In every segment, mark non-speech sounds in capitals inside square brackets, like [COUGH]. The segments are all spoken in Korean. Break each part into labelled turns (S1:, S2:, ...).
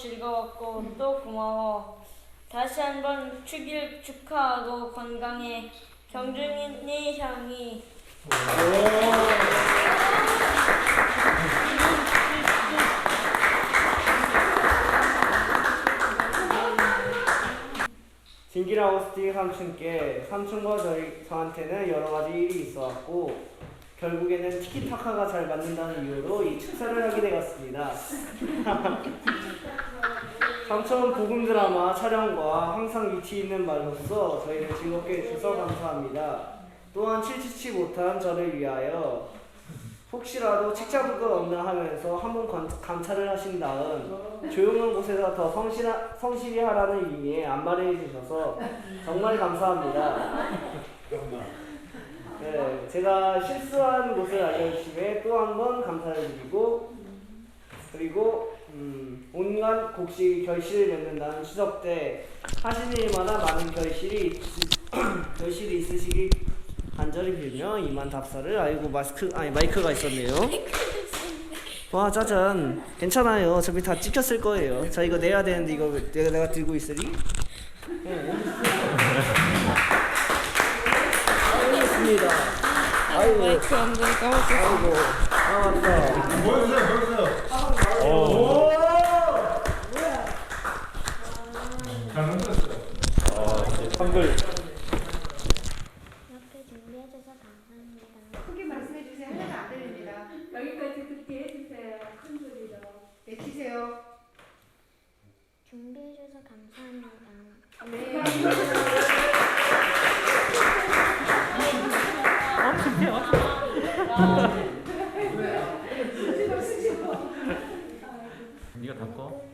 S1: 즐거웠고 또 고마워. 다시 한번 축일 축하하고 건강해. 경준이 형이
S2: 진기랑 오스틴 삼촌께 삼촌과 저희 저한테는 여러 가지 일이 있어왔고 결국에는 티키타카가 잘 맞는다는 이유로 이 축사를 하게 되었습니다. [LAUGHS] 삼촌 복음 드라마 촬영과 항상 위치 있는 말로써 저희를 즐겁게 해주셔서 감사합니다. 또한 칠치치 못한 저를 위하여 혹시라도 책 잡을 것 없나 하면서 한번 관- 감찰을 하신 다음 조용한 곳에서 더 성실하, 성실히 하라는 의미에 안말해 주셔서 정말 감사합니다. 네, 제가 실수한 곳을 알려주심에 또 한 번 감사를 드리고 그리고 음, 온갖 곡식 결실을 맺는다는 추석 때 하시는 일마다 많은 결실이 있, [CLEARS THROAT] 결실이 있으시길 간절히 빌며 이만 답사를 아이고 마스크 아니 마이크가 있었네요. 와 짜잔 괜찮아요 어차피 다 찍혔을 거예요 자 이거 내야 되는데 이거 왜 내가 내가 들고 있으리 네. 알겠습니다 아이고
S1: 마이크 완전 까먹었어.
S2: 아이고 아 맞다
S3: 보여주세요.
S2: 한글
S4: 이렇게 준비해줘서 감사합니다.
S5: 크게 말씀해 주세요. 하나도 안 들립니다.
S6: 여기까지 듣게 해주세요. 큰 소리로.
S5: 외치세요.
S4: 준비해줘서 감사합니다.
S5: 네.
S7: 네가 닦어.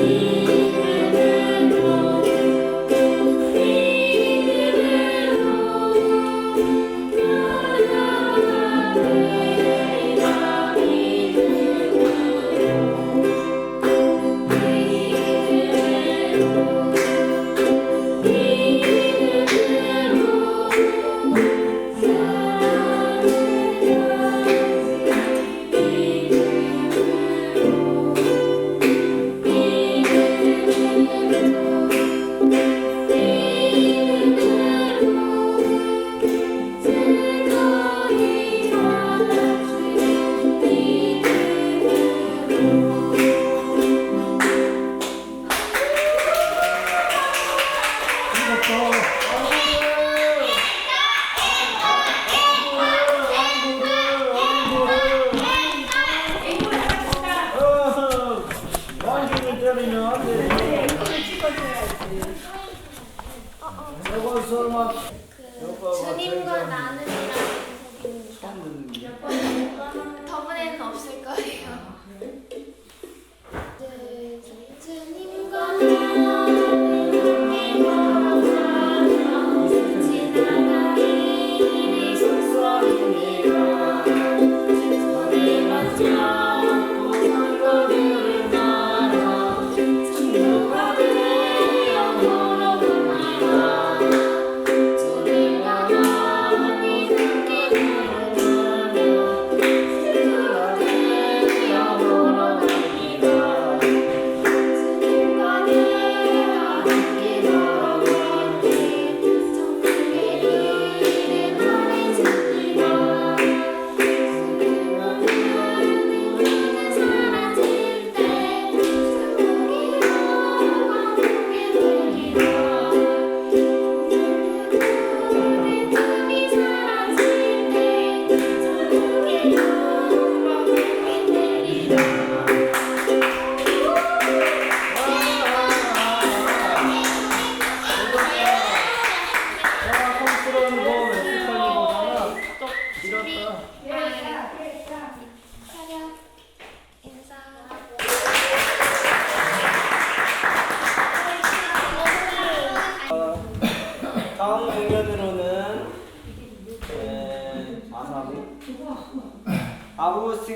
S8: see.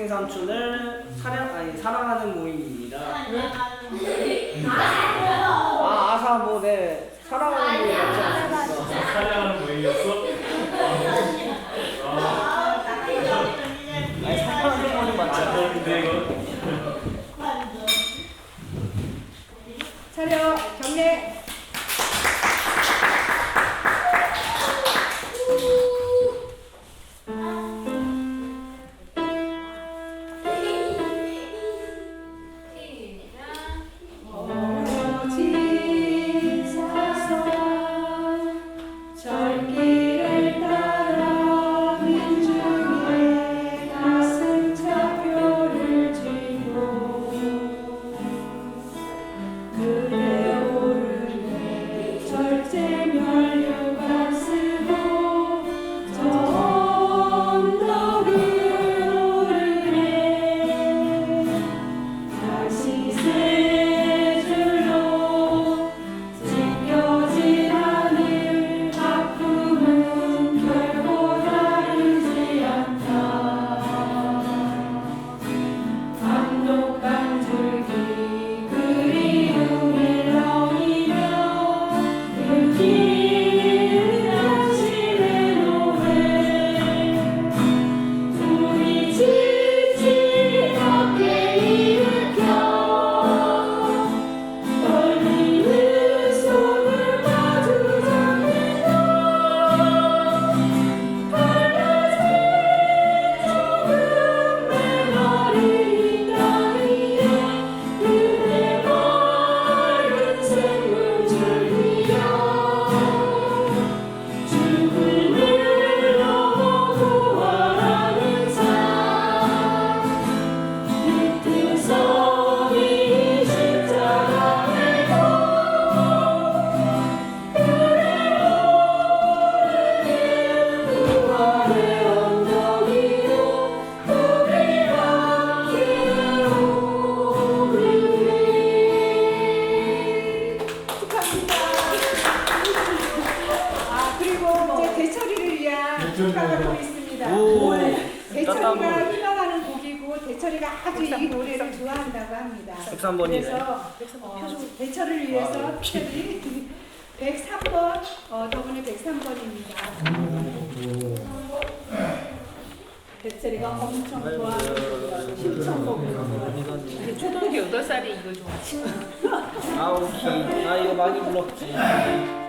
S8: 삼촌을 사랑 아니 사랑하는 모임입니다. 음. 아 아사 뭐네. 사랑
S5: 축하하고 있습니다.
S8: 오.
S5: 대철이가 희망하는 곡이고 대철이가 아주 이 노래를 좋아한다고 합니다.
S8: 103번이네.
S5: 그래서 어, 대철을 위해서 특별히 103번 [LAUGHS] 어, 더분의 103번입니다. 대철이가 엄청 좋아하는 신청곡이에요.
S9: 초등학교 8살이 이걸 좋아하지.
S8: 아, 오케이. 나 이거 많이 불렀지.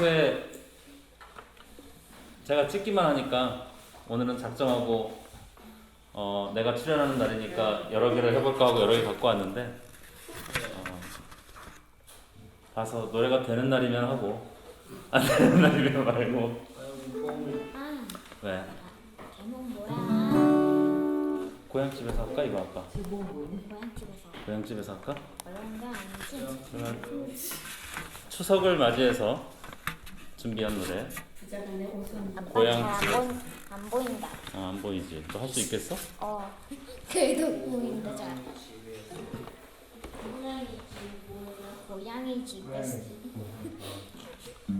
S7: 평소에 제가 찍기만 하니까 오늘은 작정하고 어 내가 출연하는 날이니까 여러 개를 해볼까 하고 여러 개 갖고 왔는데 어, 봐서 노래가 되는 날이면 하고 안 되는 날이면 말고
S4: 아,
S7: 왜
S4: 뭐야?
S7: 고향집에서 할까 이거 할까
S4: 고향집에서
S7: 고향집에서 할까
S4: 어려운 거 아니지?
S7: 그러면 추석을 맞이해서 준비한 노래 고향집.
S4: 잘안 보인, 안 보인다.
S7: 아, 안 보이지 또할수 있겠어?
S4: 어. 그래도 보인다 잘. 고양이 집에서.
S7: 참 [LAUGHS]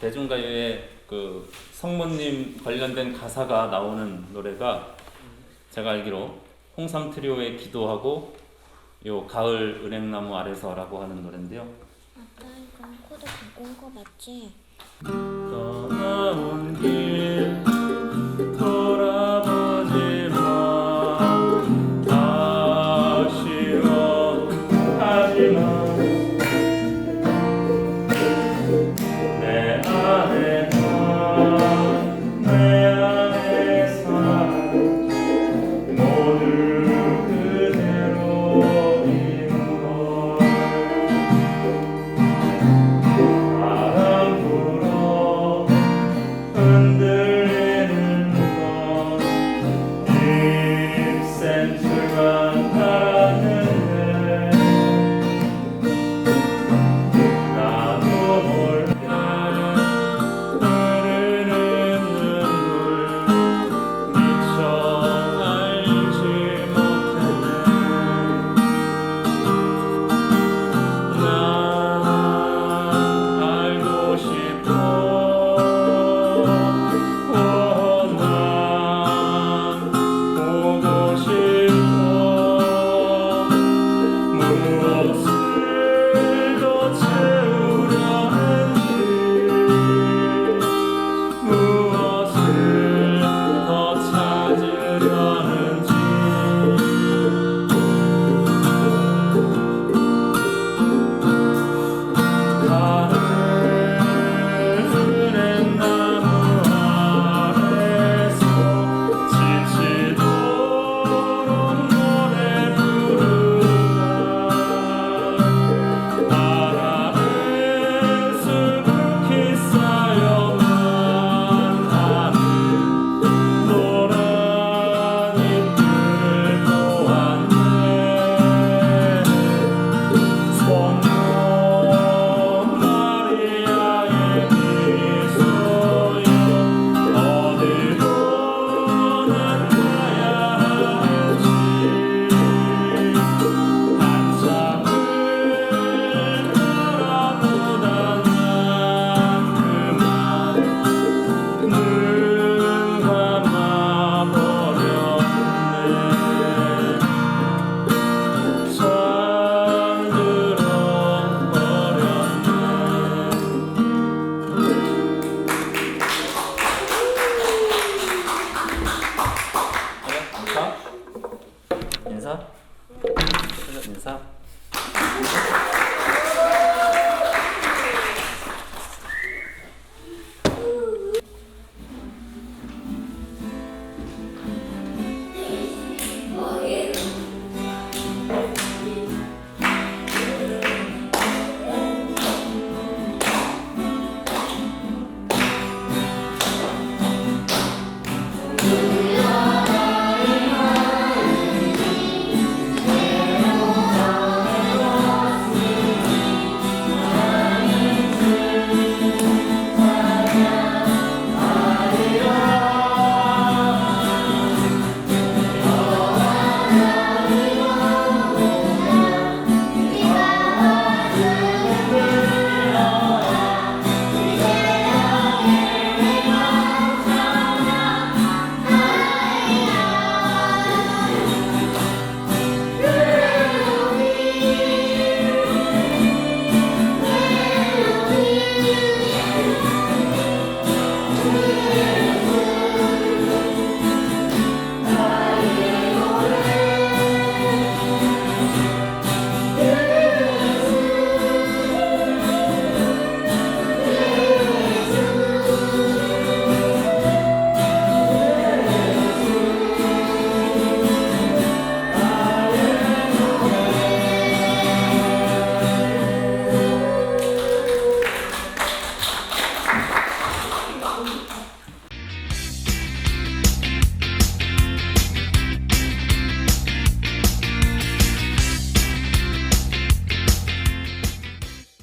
S7: 대중가요에 그 성모님 관련된 가사가 나오는 노래가 제가 알기로 홍삼 트리오의 기도하고 요 가을 은행나무 아래서라고 하는 노래인데요.
S4: 아빠 이거 코드 바꾼 거 맞지?
S7: 떠나온 길